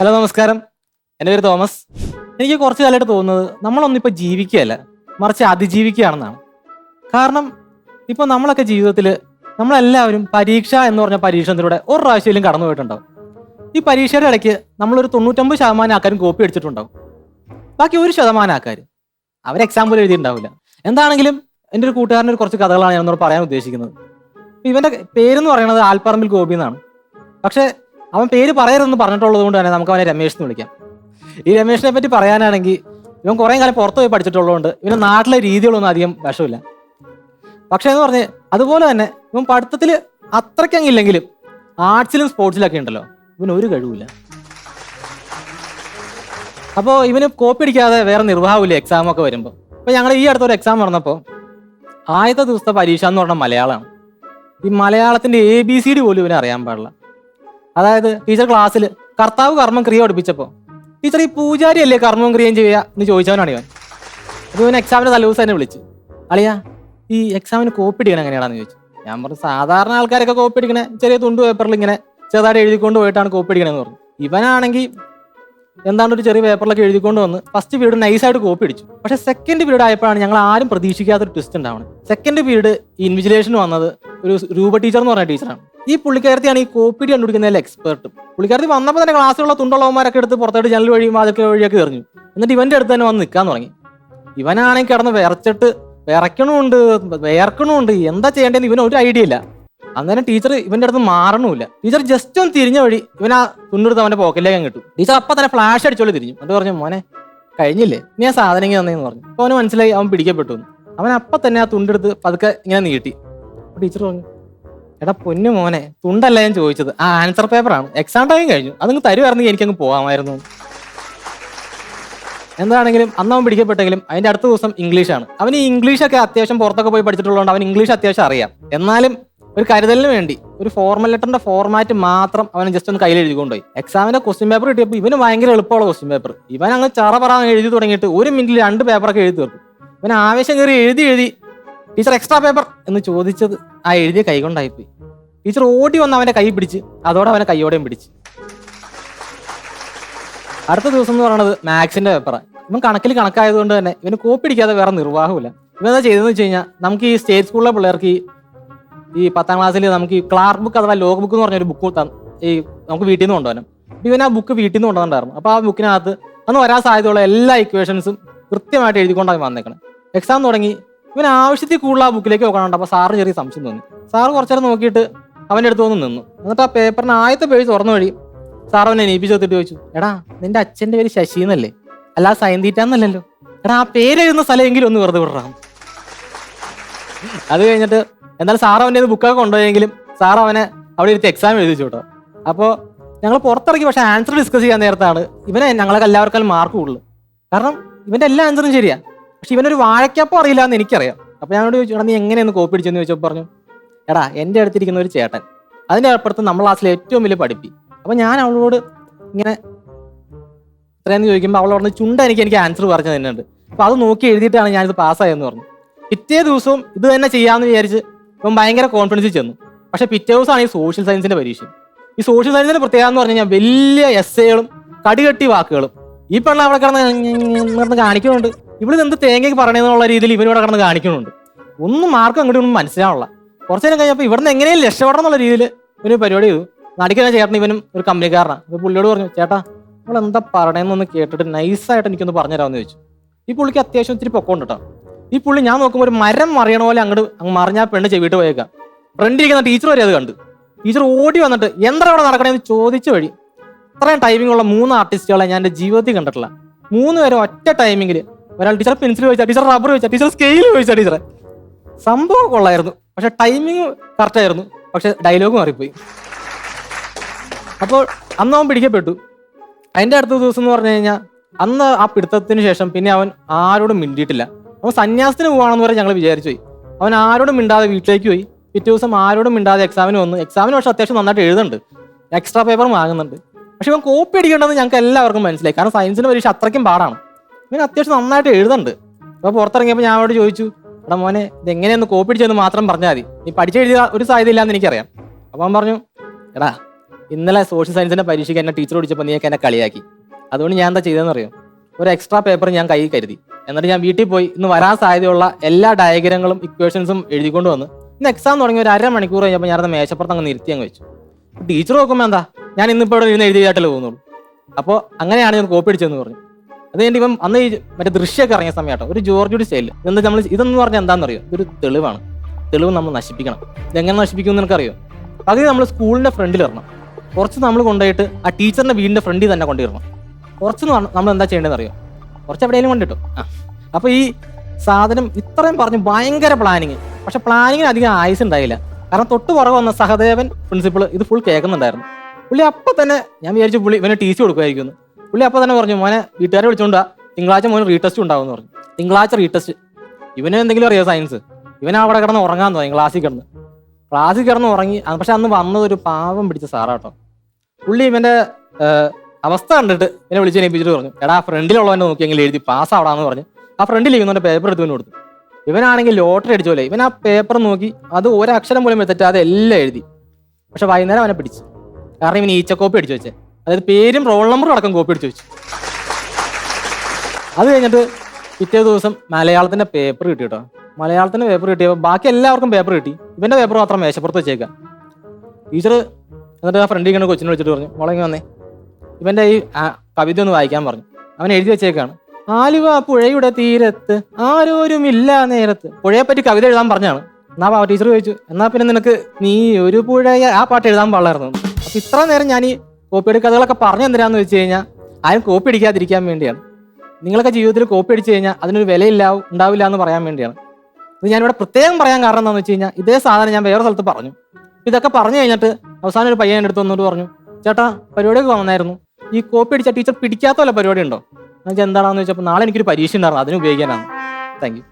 Hello നമസ്കാരം. എന്റെ പേര് തോമസ്. എനിക്ക് കുറച്ച് കാലമായിട്ട് തോന്നുന്നത് നമ്മളൊന്നിപ്പോൾ ജീവിക്കുകയല്ല മറിച്ച് അതിജീവിക്കുകയാണെന്നാണ്. കാരണം ഇപ്പോൾ നമ്മളൊക്കെ ജീവിതത്തിൽ നമ്മളെല്ലാവരും പരീക്ഷ എന്ന് പറഞ്ഞ പരീക്ഷണത്തിലൂടെ ഒരു പ്രാവശ്യമെങ്കിലും കടന്നു പോയിട്ടുണ്ടാവും. ഈ പരീക്ഷയുടെ ഇടയ്ക്ക് നമ്മളൊരു തൊണ്ണൂറ്റൊമ്പത് ശതമാനം ആൾക്കാരും കോപ്പി അടിച്ചിട്ടുണ്ടാവും ബാക്കി ഒരു ശതമാനം ആൾക്കാർ അവർ എക്സാമ്പിൾ എഴുതിയിട്ടുണ്ടാവില്ല. എന്താണെങ്കിലും എന്റെ ഒരു കൂട്ടുകാരന്റെ ഒരു കുറച്ച് കഥകളാണ് ഞാൻ എന്നോട് പറയാൻ ഉദ്ദേശിക്കുന്നത്. ഇവന്റെ പേരെന്ന് പറയുന്നത് ആൽപ്പറമ്പിൽ ഗോപി എന്നാണ് പക്ഷേ അവൻ പേര് പറയരുതെന്ന് പറഞ്ഞിട്ടുള്ളത് കൊണ്ട് തന്നെ നമുക്ക് അവനെ രമേഷ് എന്ന് വിളിക്കാം. ഈ രമേഷിനെ പറ്റി പറയാനാണെങ്കിൽ ഇവൻ കുറേ കാലം പുറത്ത് പോയി പഠിച്ചിട്ടുള്ളതുകൊണ്ട് ഇവന് നാട്ടിലെ രീതികളൊന്നും അധികം വശമില്ല പക്ഷേ എന്ന് പറഞ്ഞ് അതുപോലെ തന്നെ ഇവൻ പഠിത്തത്തിൽ അത്രയ്ക്കങ്ങില്ലെങ്കിലും ആർട്സിലും സ്പോർട്സിലൊക്കെ ഉണ്ടല്ലോ ഇവന് ഒരു കഴിവില്ല അപ്പോൾ ഇവന് കോപ്പി അടിക്കാതെ വേറെ നിർവാഹമില്ല എക്സാമൊക്കെ വരുമ്പോൾ അപ്പോൾ ഞങ്ങൾ ഈ അടുത്തൊരു എക്സാം നടന്നപ്പോൾ ആദ്യത്തെ ദിവസത്തെ പരീക്ഷ എന്ന് പറഞ്ഞാൽ മലയാളമാണ്. ഈ മലയാളത്തിന്റെ എ ബി സി ഡി പോലും ഇവനെ അറിയാൻ പാടില്ല. അതായത് ടീച്ചർ ക്ലാസ്സിൽ കർത്താവ് കർമ്മം ക്രിയ പഠിപ്പിച്ചപ്പോൾ ടീച്ചർ ഈ പൂജാരി അല്ലേ കർമ്മം ക്രിയയും ചെയ്യുക എന്ന് ചോദിച്ചവനാണ് ഇവൻ. അപ്പോൾ ഇവൻ എക്സാമിന് തലേദിവസം തന്നെ വിളിച്ച്. അളിയാ ഈ എക്സാമിന് കോപ്പി അടിക്കണം എങ്ങനെയാണെന്ന് ചോദിച്ചു. ഞാൻ പറഞ്ഞു സാധാരണ ആൾക്കാരൊക്കെ കോപ്പി അടിക്കണേ ചെറിയ തുണ്ട് പേപ്പറിൽ ഇങ്ങനെ ചെറുതായിട്ട് എഴുതിക്കൊണ്ട് പോയിട്ടാണ് കോപ്പി അടിക്കണമെന്ന് പറഞ്ഞു. ഇവനാണെങ്കിൽ എന്താണ് ഒരു ചെറിയ പേപ്പറിലൊക്കെ എഴുതിക്കൊണ്ട് വന്ന് ഫസ്റ്റ് പീരീഡ് നൈസായിട്ട് കോപ്പി അടിച്ചു. പക്ഷെ സെക്കൻഡ് പീരീഡ് ആയപ്പോഴാണ് ഞങ്ങൾ ആരും പ്രതീക്ഷിക്കാത്ത ഒരു ട്വിസ്റ്റ് ഉണ്ടാവുന്നത് സെക്കൻഡ് പീരീഡ് ഇൻവിജിലേഷൻ വന്നത് ഒരു രൂപ ടീച്ചർ എന്ന് പറഞ്ഞ ടീച്ചറാണ് ഈ പുള്ളിക്കാരത്തിയാണ് ഈ കോപ്പി കണ്ടുപിടിക്കുന്നതിൽ എക്സ്പെർട്ട് പുള്ളിക്കാരത്തി വന്നപ്പോൾ തന്നെ ക്ലാസ്സിലുള്ള തുണ്ടുള്ളവന്മാരൊക്കെ എടുത്ത് പുറത്തോട്ട് ജനൽ വഴിയും അതൊക്കെ വഴിയൊക്കെ എറിഞ്ഞു. എന്നിട്ട് ഇവന്റെ അടുത്ത് തന്നെ വന്ന് നിൽക്കാൻ തുടങ്ങി. ഇവനാണെങ്കിൽ കിടന്ന് വിറച്ചിട്ട് വിറയ്ക്കണമുണ്ട് വേർക്കണമുണ്ട് എന്താ ചെയ്യേണ്ടതെന്ന് ഇവന് ഒരു ഐഡിയ ഇല്ല. അന്നേരം ടീച്ചർ ഇവന്റെ അടുത്ത് മാറണമില്ല ടീച്ചർ ജസ്റ്റ് ഒന്ന് തിരിഞ്ഞ വഴി ഇവൻ ആ തുണ്ടെടുത്ത് അവന്റെ പോക്കറ്റിലേക്ക് കിട്ടും ടീച്ചർ അപ്പൊ തന്നെ ഫ്ലാഷ് അടിച്ചോളി തിരിഞ്ഞു. എന്നിട്ട് പറഞ്ഞു മോനെ കഴിഞ്ഞില്ലേ? നീ ആ സാധനം ഇങ്ങനെ തന്നെ പറഞ്ഞു. അപ്പൊ അവന് മനസ്സിലായി അവൻ പിടിക്കപ്പെട്ടു. അവൻ അപ്പൊ തന്നെ ആ തുണ്ടെടുത്ത് പതുക്കെ ഇങ്ങനെ നീട്ടി. ടീച്ചർ പറഞ്ഞു എടാ പൊന്നു മോനെ തുണ്ടല്ല ഞാൻ ചോദിച്ചത്. ആ ആൻസർ പേപ്പറാണ് എക്സാം ടൈം കഴിഞ്ഞു. അതങ്ങ് തരുമായിരുന്നെങ്കിൽ എനിക്കങ്ങ് പോകാമായിരുന്നു എന്താണെങ്കിലും അന്ന് അവൻ പിടിക്കപ്പെട്ടെങ്കിലും അതിന്റെ അടുത്ത ദിവസം ഇംഗ്ലീഷാണ് അവൻ ഈ ഇംഗ്ലീഷൊക്കെ അത്യാവശ്യം പുറത്തൊക്കെ പോയി പഠിച്ചിട്ടുള്ളതുകൊണ്ട് അവൻ ഇംഗ്ലീഷ് അത്യാവശ്യം അറിയാം. എന്നാലും ഒരു കരുതലിന് വേണ്ടി ഒരു ഫോർമൽ ലെറ്ററിന്റെ ഫോർമാറ്റ് മാത്രം അവൻ ജസ്റ്റ് ഒന്ന് കയ്യിൽ എഴുതിക്കൊണ്ടുപോയി എക്സാമിന്റെ ക്വസ്റ്റ്യൻ പേപ്പർ കിട്ടിയപ്പോൾ ഇവന് ഭയങ്കര എളുപ്പമുള്ള ക്വസ്റ്റ്യൻ പേപ്പർ ഇവൻ അങ്ങ് ചറ പറ എഴുതി തുടങ്ങിയിട്ട് ഒരു മിനിറ്റിൽ രണ്ട് പേപ്പറൊക്കെ എഴുതി തീർക്കും ഇവൻ ആവേശം കയറി എഴുതി എഴുതി ടീച്ചർ എക്സ്ട്രാ പേപ്പർ എന്ന് ചോദിച്ചത് ആ എഴുതിയ കൈ കൊണ്ടായിപ്പോയി. ടീച്ചർ ഓടി വന്ന് അവന്റെ കൈ പിടിച്ച് അതോടെ അവനെ കൈയോടെയും പിടിച്ച്. അടുത്ത ദിവസം എന്ന് പറയുന്നത് മാത്സിന്റെ പേപ്പറാണ് ഇവൻ കണക്കിൽ കണക്കായതുകൊണ്ട് തന്നെ ഇവന് കോപ്പി അടിക്കാതെ വേറെ നിർവാഹമില്ല ഇവൻ എന്താ ചെയ്തതെന്ന് വെച്ച് കഴിഞ്ഞാൽ നമുക്ക് ഈ സ്റ്റേറ്റ് സ്കൂളിലെ പിള്ളേർക്ക് ഈ ഈ പത്താം ക്ലാസ്സിൽ നമുക്ക് ഈ ക്ലാർക്ക് ബുക്ക് അഥവാ ലോഗ് ബുക്ക് എന്ന് പറഞ്ഞൊരു ബുക്ക് ഈ നമുക്ക് വീട്ടിൽ നിന്ന് അപ്പൊ ഇവൻ ആ ബുക്ക് വീട്ടിൽ നിന്ന് കൊണ്ടുവന്നിട്ടുണ്ടായിരുന്നു. അപ്പോൾ ആ ബുക്കിനകത്ത് അന്ന് വരാൻ സാധ്യതയുള്ള എല്ലാ ഇക്വേഷൻസും കൃത്യമായിട്ട് എഴുതിക്കൊണ്ടാണ് വന്നേക്കണം. എക്സാം തുടങ്ങി. ഇവൻ ആവശ്യത്തിൽ കൂടുതൽ ആ ബുക്കിലേക്ക് നോക്കാനുണ്ട്. അപ്പോൾ സാറിന് ചെറിയ സംശയം തോന്നി. സാറ് കുറച്ചേരം നോക്കിയിട്ട് അവന്റെ അടുത്ത് വന്ന് നിന്നു. എന്നിട്ട് ആ പേപ്പറിന് ആദ്യത്തെ പേജ് തുറന്നു വഴി സാർ അവനെ എണീപ്പിച്ച് വെത്തിട്ട് ചോദിച്ചു എടാ നിന്റെ അച്ഛന്റെ പേര് ശശി എന്നല്ലേ? അല്ലാതെ സൈന്തീറ്റാന്നല്ലല്ലോ എടാ ആ പേരെഴുതുന്ന സ്ഥലമെങ്കിലും ഒന്ന് വെറുതെ വിടറാം. അത് കഴിഞ്ഞിട്ട് എന്നാലും സാർ അവന്റെ ബുക്കൊക്കെ കൊണ്ടുപോയെങ്കിലും സാർ അവനെ അവിടെ ഇരുത്തി എക്സാം എഴുതിച്ചു കേട്ടോ. അപ്പോൾ ഞങ്ങൾ പുറത്തിറക്കി പക്ഷേ ആൻസർ ഡിസ്കസ് ചെയ്യാൻ നേരത്താണ്. ഇവനെ ഞങ്ങളെ എല്ലാവർക്കും മാർക്ക് കൂടുതൽ കാരണം ഇവന്റെ എല്ലാ ആൻസറും ശരിയാ. പക്ഷെ ഇവനൊരു വാഴക്കപ്പം അറിയില്ല എന്ന് എനിക്കറിയാം അപ്പോൾ ഞങ്ങളോട് ചോദിച്ചു എടാ നീ എങ്ങനെയൊന്ന് കോപ്പി അടിച്ചെന്ന്? ചോദിച്ചപ്പോൾ പറഞ്ഞു എടാ എന്റെ അടുത്തിരിക്കുന്ന ഒരു ചേട്ടൻ. അതിന്റെ അപ്പുറത്ത് നമ്മൾ ക്ലാസ്സിൽ ഏറ്റവും വലിയ പഠിപ്പി. അപ്പോൾ ഞാൻ അവളോട് ഇങ്ങനെ ഇത്രയെന്ന് ചോദിക്കുമ്പോൾ അവൾ പറഞ്ഞ് ചുണ്ട എനിക്ക് എനിക്ക് ആൻസർ പറഞ്ഞു തന്നെയുണ്ട് അപ്പോൾ അത് നോക്കി എഴുതിയിട്ടാണ് ഞാനിത് പാസ്സായെന്ന് പറഞ്ഞു. പിറ്റേ ദിവസവും ഇത് തന്നെ ചെയ്യാമെന്ന് വിചാരിച്ച് ഇപ്പം ഭയങ്കര കോൺഫിഡൻസിൽ ചെന്നു. പക്ഷെ പിറ്റേ ദിവസമാണ് ഈ സോഷ്യൽ സയൻസിന്റെ പരീക്ഷ. ഈ സോഷ്യൽ സയൻസിന്റെ പ്രത്യേകത എന്ന് പറഞ്ഞു കഴിഞ്ഞാൽ വലിയ എസ്സേകളും കടികെട്ടി വാക്കുകളും. ഈ പെണ്ണ അവിടെ കിടന്ന് കാണിക്കുന്നുണ്ട്. ഇവിടെ എന്ത് തേങ്ങയ്ക്ക് പറയണെന്നുള്ള രീതിയിൽ ഇവനിവിടെ കിടന്ന് കാണിക്കുന്നുണ്ട്. ഒന്നും മാർക്കും അങ്ങോട്ടും ഒന്നും മനസ്സിലാവുള്ള കുറച്ച് നേരം കഴിഞ്ഞപ്പോൾ ഇവിടുന്ന് എങ്ങനെയും രക്ഷപ്പെടണം എന്നുള്ള രീതിയിൽ ഒരു പരിപാടി ചെയ്തു. നടിക്കുന്ന ചേട്ടൻ ഇവനും ഒരു കമ്പനിക്കാരനാണ്. ഇപ്പോൾ പുള്ളിയോട് പറഞ്ഞു ചേട്ടാ നമ്മൾ എന്താ പറയണെന്നൊന്ന് കേട്ടിട്ട് നൈസായിട്ട് എനിക്കൊന്ന് പറഞ്ഞുതരാമെന്ന് ചോദിച്ചു. ഈ പുള്ളിക്ക് അത്യാവശ്യം ഇത്തിരി പൊക്കമുണ്ട് കേട്ടോ ഈ പുള്ളി ഞാൻ നോക്കുമ്പോൾ ഒരു മരം മറിയണ പോലെ അങ്ങോട്ട് അങ്ങ് മറിഞ്ഞാൽ പെണ്ണ് ചെവിട്ട് പോയേക്കാം. ഫ്രണ്ടിരിക്കുന്ന ടീച്ചർ വരെ അത് കണ്ട്. ടീച്ചർ ഓടി വന്നിട്ട് എന്താ അവിടെ നടക്കണേന്ന് ചോദിച്ചു വഴി. ഇത്രയും ടൈമിംഗ് ഉള്ള മൂന്ന് ആർട്ടിസ്റ്റുകളെ ഞാൻ എന്റെ ജീവിതത്തിൽ കണ്ടിട്ടില്ല. മൂന്ന് പേരും ഒറ്റ ടൈമിങ്ങിൽ ഒരാൾ ടീച്ചർ പെൻസിൽ ചോദിച്ചാൽ ടീച്ചർ റബ്ബർ ചോദിച്ചാൽ ടീച്ചർ സ്കെയിൽ ചോദിച്ചാൽ ടീച്ചറെ സംഭവം കൊള്ളായിരുന്നു. പക്ഷെ ടൈമിങ് കറക്റ്റ് ആയിരുന്നു. പക്ഷെ ഡയലോഗ് മാറിപ്പോയി. അപ്പോൾ അന്ന് അവൻ പിടിക്കപ്പെട്ടു. അതിന്റെ അടുത്ത ദിവസം എന്ന് പറഞ്ഞു കഴിഞ്ഞാൽ അന്ന് ആ പിടുത്തത്തിന് ശേഷം പിന്നെ അവൻ ആരോടും മിണ്ടിയിട്ടില്ല. അവൻ സന്യാസത്തിന് പോവാണെന്ന് പറഞ്ഞ് ഞങ്ങൾ വിചാരിച്ചു പോയി. അവൻ ആരോടും മിണ്ടാതെ വീട്ടിലേക്ക് പോയി. പിറ്റേ ദിവസം ആരോടും മിണ്ടാതെ എക്സാമിന് വന്നു. എക്സാമിന് പക്ഷെ അത്യാവശ്യം നന്നായിട്ട് എഴുതുന്നുണ്ട്. എക്സ്ട്രാ പേപ്പർ വാങ്ങുന്നുണ്ട്. പക്ഷെ ഇവൻ കോപ്പി അടിക്കേണ്ടത് ഞങ്ങൾക്ക് എല്ലാവർക്കും മനസ്സിലായി. കാരണം സയൻസിന് പരീക്ഷ അത്രയ്ക്കും പാടാണ്. ഇവൻ അത്യാവശ്യം നന്നായിട്ട് എഴുതുന്നുണ്ട്. അപ്പോൾ പുറത്തിറങ്ങിയപ്പോൾ ഞാൻ അവരോട് ചോദിച്ചു എടാ മോനെ ഇത് എങ്ങനെയൊന്ന് കോപ്പി അടിച്ചെന്ന് മാത്രം പറഞ്ഞാൽ മതി. നീ പഠിച്ചെഴുതിയ ഒരു സാധ്യത ഇല്ലാന്ന് എനിക്കറിയാം. അപ്പോൾ അവൻ പറഞ്ഞു എടാ ഇന്നലെ സോഷ്യൽ സയൻസിന്റെ പരീക്ഷയ്ക്ക് എന്നെ ടീച്ചർ പഠിച്ചപ്പോൾ നീ എന്നെ കളിയാക്കി. അതുകൊണ്ട് ഞാൻ എന്താ ചെയ്തതെന്ന് അറിയോ ഒരു എക്സ്ട്രാ പേപ്പർ ഞാൻ കൈ കരുതി. എന്നിട്ട് ഞാൻ വീട്ടിൽ പോയി ഇന്ന് വരാൻ സാധ്യതയുള്ള എല്ലാ ഡയഗ്രങ്ങളും ഇക്വേഷൻസും എഴുതിക്കൊണ്ട് വന്ന് ഇന്ന് എക്സാം തുടങ്ങി ഒരു അര മണിക്കൂർ കഴിഞ്ഞപ്പോൾ ഞാനത് മേശപ്പുറത്ത് അങ്ങ് നിർത്തി അങ്ങ് വെച്ചു. ടീച്ചർ നോക്കുമ്പോൾ എന്താ? ഞാൻ ഇന്നിപ്പോൾ ഇവിടെ ഇരുന്ന് എഴുതിയായിട്ടല്ലേ പോകുന്നുള്ളൂ. അപ്പോൾ അങ്ങനെയാണ് ഞാൻ കോപ്പി അടിച്ചതെന്ന് പറഞ്ഞു. അത് കഴിഞ്ഞിട്ട് ഇപ്പം അന്ന് ഈ മറ്റേ ദൃശ്യമൊക്കെ ഇറങ്ങിയ സമയമാട്ടോ ഒരു ജോർജുടി സ്റ്റൈൽ എന്താ നമ്മൾ ഇതെന്ന് പറഞ്ഞാൽ എന്താണെന്നറിയോ? ഇതൊരു തെളിവാണ്. തെളിവ് നമ്മൾ നശിപ്പിക്കണം. ഇതെങ്ങനെ നശിപ്പിക്കും എന്ന് എനിക്കറിയോ പകുതി നമ്മൾ സ്കൂളിന്റെ ഫ്രണ്ടിൽ ഇറങ്ങണം. കുറച്ച് നമ്മൾ കൊണ്ടുപോയിട്ട് ആ ടീച്ചറിന്റെ വീടിന്റെ ഫ്രണ്ടിൽ തന്നെ കൊണ്ടിടണം കുറച്ച് നമ്മൾ എന്താ ചെയ്യേണ്ടതെന്ന് അറിയോ കുറച്ച് എവിടെയെങ്കിലും കൊണ്ടിട്ടു ആ. അപ്പൊ ഈ സാധനം ഇത്രയും പറഞ്ഞു ഭയങ്കര പ്ലാനിങ് പക്ഷെ പ്ലാനിങ്ങിന് അധികം ആയുസ് ഉണ്ടായില്ല. കാരണം തൊട്ട് പുറകെ വന്ന സഹദേവൻ പ്രിൻസിപ്പൾ ഇത് ഫുൾ കേൾക്കുന്നുണ്ടായിരുന്നു. പുള്ളി അപ്പൊ തന്നെ ഞാൻ വിചാരിച്ചു പുള്ളി ഇവനെ ടി സി കൊടുക്കുമായിരിക്കുന്നു പുള്ളി അപ്പൊ തന്നെ പറഞ്ഞു മോനെ വീട്ടുകാരെ വിളിച്ചോണ്ടാ. തിങ്കളാഴ്ച മോന് റീടെസ്റ്റ് ഉണ്ടാവും പറഞ്ഞു. തിങ്കളാഴ്ച റീടെസ്റ്റ് ഇവനെ എന്തെങ്കിലും അറിയോ സയൻസ് ഇവൻ അവിടെ കിടന്ന് ഉറങ്ങാൻ തോന്നി ക്ലാസ്സിൽ കിടന്ന്. ക്ലാസ്സിൽ കിടന്ന് ഉറങ്ങി. പക്ഷെ അന്ന് വന്നത് ഒരു പാവം പിടിച്ച സാറാട്ടോ. പുള്ളി ഇവന്റെ അവസ്ഥ കണ്ടിട്ട് എന്നെ വിളിച്ച് ഏൽപ്പിച്ചിട്ട് പറഞ്ഞു എടാ ഫ്രണ്ടിലുള്ളവനെ നോക്കിയെങ്കിൽ എഴുതി പാസ് ആവടാന്ന് പറഞ്ഞു. ആ ഫ്രണ്ടിൽ ഇവന്റെ പേപ്പർ എടുത്ത് ഇവന് കൊടുത്തു. ഇവനാണെങ്കിൽ ലോട്ടറി അടിച്ചോലെ ഇവൻ ആ പേപ്പർ നോക്കി അത് ഒരക്ഷരം പോലും തെറ്റാതെ എല്ലാം എഴുതി. പക്ഷെ വൈകുന്നേരം അവനെ പിടിച്ചു. കാരണം ഇവൻ ഈച്ച കോപ്പി അടിച്ചു വെച്ചേ. അതായത് പേരും റോൾ നമ്പറും അടക്കം കോപ്പി അടിച്ചു വെച്ചു. അത് കഴിഞ്ഞിട്ട് പിറ്റേ ദിവസം മലയാളത്തിന്റെ പേപ്പർ കിട്ടി കേട്ടോ. മലയാളത്തിന്റെ പേപ്പർ കിട്ടിയപ്പോൾ ബാക്കി എല്ലാവർക്കും പേപ്പർ കിട്ടി. ഇവന്റെ പേപ്പർ മാത്രം മേശപ്പുറത്ത് വെച്ചേക്കാം. ടീച്ചർ എന്നിട്ട് ആ ഫ്രണ്ടിൽ ഇങ്ങനെ കൊച്ചിനെ വിളിച്ചിട്ട് പറഞ്ഞു മുളങ്ങി വന്നേ. ഇവന്റെ ഈ കവിത ഒന്ന് വായിക്കാൻ പറഞ്ഞു. അവൻ എഴുതി വെച്ചേക്കാണ്. ആലുവ പുഴയുടെ തീരത്ത് ആരോരുമില്ല നേരത്ത്. പുഴയെ പറ്റി കവിത എഴുതാൻ പറഞ്ഞാണ്. എന്നാ പാ ടീച്ചർ ചോദിച്ചു എന്നാ പിന്നെ നിനക്ക് നീ ഒരു പുഴയ ആ പാട്ട് എഴുതാൻ പാടായിരുന്നു അപ്പൊ ഇത്ര നേരം ഞാൻ ഈ കോപ്പിയുടെ കഥകളൊക്കെ പറഞ്ഞു എന്തിനാന്ന് വെച്ച് കഴിഞ്ഞാൽ ആരും കോപ്പി അടിക്കാതിരിക്കാൻ വേണ്ടിയാണ്. നിങ്ങളൊക്കെ ജീവിതത്തിൽ കോപ്പി അടിച്ചു കഴിഞ്ഞാൽ അതിനൊരു വിലയില്ല ഉണ്ടാവില്ല എന്ന് പറയാൻ വേണ്ടിയാണ്. ഇത് ഞാനിവിടെ പ്രത്യേകം പറയാൻ കാരണം എന്താണെന്ന് വെച്ച് കഴിഞ്ഞാൽ ഇതേ സാധനം ഞാൻ വേറെ സ്ഥലത്ത് പറഞ്ഞു. ഇതൊക്കെ പറഞ്ഞു കഴിഞ്ഞിട്ട് അവസാനം ഒരു പയ്യൻ എന്റെ അടുത്ത് വന്നിട്ട് പറഞ്ഞു ചേട്ടാ പരിപാടിയൊക്കെ വന്നായിരുന്നു. ഈ കോപ്പി അടിച്ച ടീച്ചർ പിടിക്കാത്ത വല്ല പരിപാടി ഉണ്ടോ എന്നുവെച്ചാൽ എന്താണെന്ന് വെച്ചപ്പോൾ നാളെ എനിക്കൊരു പരീക്ഷ ഉണ്ടായിരുന്നു അതിന് ഉപയോഗിക്കാനാണ്. Thank you